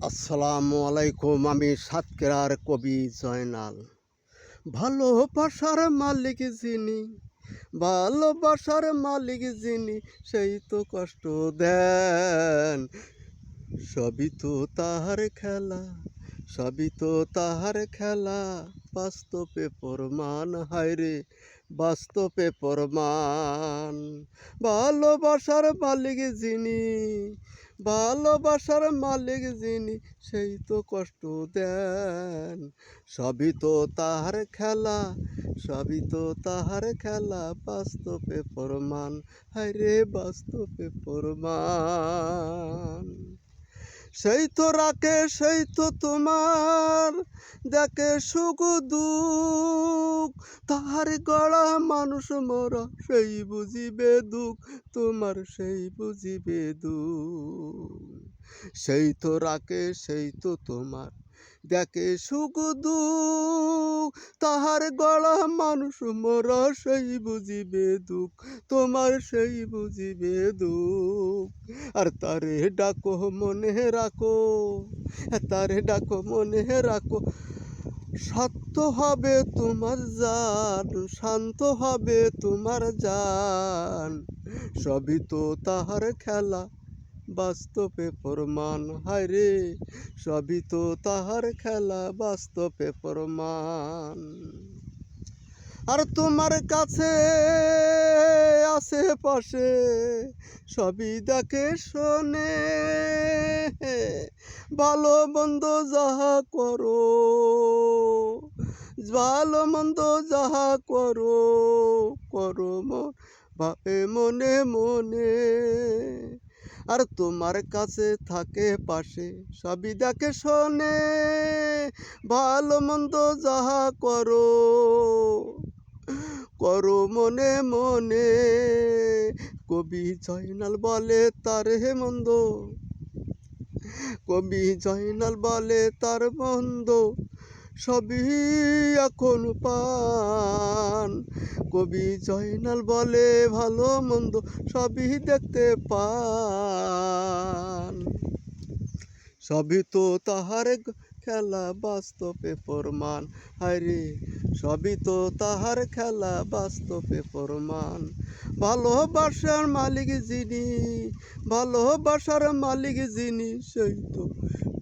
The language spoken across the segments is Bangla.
আসসালামু আলাইকুম, আমি সাতকেরার কবি জয়নাল। ভালোবাসার মালিক যিনি ভালোবাসার মালিক যিনি, সেই তো কষ্ট দেন। সবই তো তাহার খেলা, সবই তো তাহার খেলা। বাস্তবে প্রমাণ হায়রে বাস্তবে প্রমাণ। ভালোবাসার মালিক যিনি ভালোবাসার মালিক যিনি, সেই তো কষ্ট দেন। সবই তো তাহার খেলা, সবই তো তাহার খেলা, বাস্তবে প্রমাণ। হায় রে বাস্তবে প্রমাণ। সেই তো রাখে সেই তো তোমার। দেখে সুখ দুঃখ, তাহার গড়া মানুষ মরা, সেই বুঝিবে দুঃখ, তোমার সেই বুঝিবে দুঃখ। সেই তো রাখে সেই তো তোমার। দেখে সুখ দুঃখ, তাহার গলা মানুষ মরা সেই বুঝিবে দুঃখ, তোমার সেই বুঝিবে দুঃখ। আর তারে ডাকো, মনে রাখো, তারে ডাকো, মনে রাখো সত্য হবে তোমার জান, শান্ত হবে তোমার জান। সবই তো তাহার খেলা বাস্তবে প্রমাণ, হায় রে! সবই তো তাহার খেলা, বাস্তবে প্রমাণ। আর তোমার কাছে আশেপাশে সবই দেখে শোনে। ভালো মন্দ যাহা করো, ভালো মন্দ যাহা করো করো মনে মনে। আর তোমার কাছে থাকে পাশে সবই দেখে শোনে, ভালো মন্দ যাহা করো করো মনে মনে। কবি জয়নাল বলে তার হে মন্দ, কবি জয়নাল বলে তার মন্দ। সবই এখন পান। কবি জয়নাল বলে ভালো মন্দ সবই দেখতে পান। সবই তো তাহার খেলা বাস্তবে প্রমাণ। হায়রে, সবই তো তাহার খেলা বাস্তবে প্রমাণ। ভালোবাসার মালিক যিনি, ভালোবাসার মালিক যিনি, সেই তো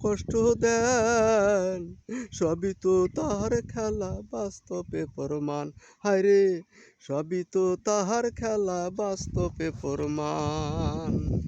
কষ্ট দেন। সবই তো তাহার খেলা বাস্তবে প্রমাণ। হায়রে, সবই তো তাহার খেলা বাস্তবে প্রমাণ।